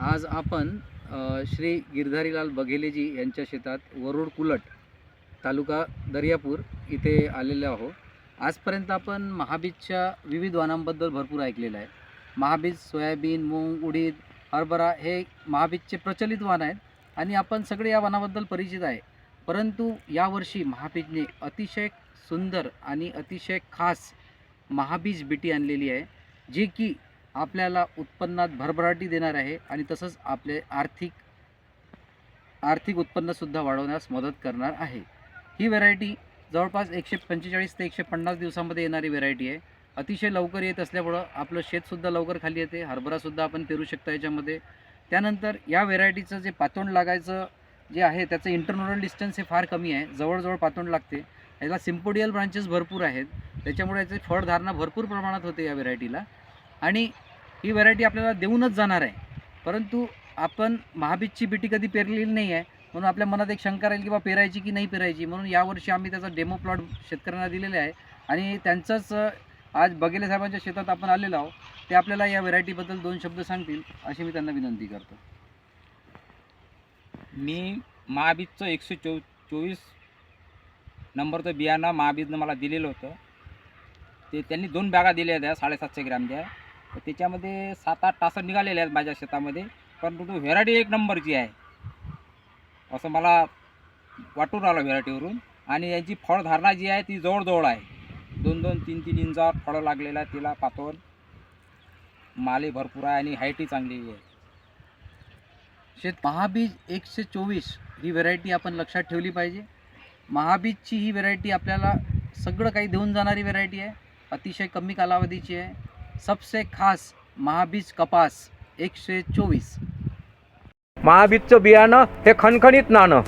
आज आपण श्री गिरधारीलाल बघेलेजी यांच्या शेतात वरुड कुलट तालुका दर्यापूर इथे आलेले आहो आजपर्यंत आपण महाबीजच्या विविध वाणांबद्दल भरपूर ऐकलेलं आहे. महाबीज सोयाबीन मूग उडीद हरभरा हे महाबीजचे प्रचलित वाण आहेत आणि आपण सगळे या वाणाबद्दल परिचित आहे. परंतु यावर्षी महाबीजने अतिशय सुंदर आणि अतिशय खास महाबीज बिटी आणलेली आहे जी की आपल्याला उत्पन्नात भरभराटी देणार आहे आणि तसंच आपले आर्थिक आर्थिक उत्पन्नसुद्धा वाढवण्यास मदत करणार आहे. ही व्हेरायटी जवळपास एकशे पंचेचाळीस ते एकशे पन्नास दिवसामध्ये येणारी व्हेरायटी आहे. अतिशय लवकर येत असल्यामुळं आपलं शेतसुद्धा लवकर खाली येते. हरभरासुद्धा आपण पेरू शकता याच्यामध्ये. त्यानंतर या व्हेरायटीचं जे पातोंड लागायचं जे आहे त्याचं इंटरनोरल डिस्टन्स हे फार कमी आहे. जवळजवळ पातोंड लागते. याला सिम्पोडियल ब्रांचेस भरपूर आहेत. त्याच्यामुळे याचे फळधारणा भरपूर प्रमाणात होते या व्हेरायटीला आणि ही व्हरायटी आपल्याला देऊनच जाणार आहे. परंतु आपण महाबीजची बिटी कधी पेरलेली नाही आहे म्हणून आपल्या मनात एक शंका राहील की बा पेरायची की नाही पेरायची? म्हणून यावर्षी आम्ही त्याचा डेमो प्लॉट शेतकऱ्यांना दिलेला आहे. आणि त्यांचंच आज बघेले साहेबांच्या शेतात आपण आलेलो आहोत. ते आपल्याला या व्हरायटीबद्दल दोन शब्द सांगतील अशी मी त्यांना विनंती करतो. मी महाबीजचं एकशे चो चोवीस नंबरचं बियाणं महाबीजनं मला दिलेलं होतं. ते त्यांनी दोन बॅगा दिल्या त्या साडेसातशे ग्रॅम द्या. त्याच्यामध्ये सात आठ तासं निघालेले आहेत माझ्या शेतामध्ये. परंतु व्हेरायटी एक नंबरची आहे. असं मला वाटून राहिलं व्हेरायटीवरून. आणि यांची फळधारणा जी आहे ती जवळजवळ आहे. दोन दोन तीन तीन इंचावर फळं लागलेलं आहे तिला पातळ. माले भरपूर आहे आणि हाईटही चांगली आहे. शेत महाबीज एकशे चोवीस ही व्हेरायटी आपण लक्षात ठेवली पाहिजे. महाबीजची ही व्हेरायटी आपल्याला सगळं काही देऊन जाणारी व्हेरायटी आहे. अतिशय कमी कालावधीची आहे. सबसे खास महाबीज कपास एकशे चोवीस. महाबीजचं बियाणं हे खणखणीत नाणं.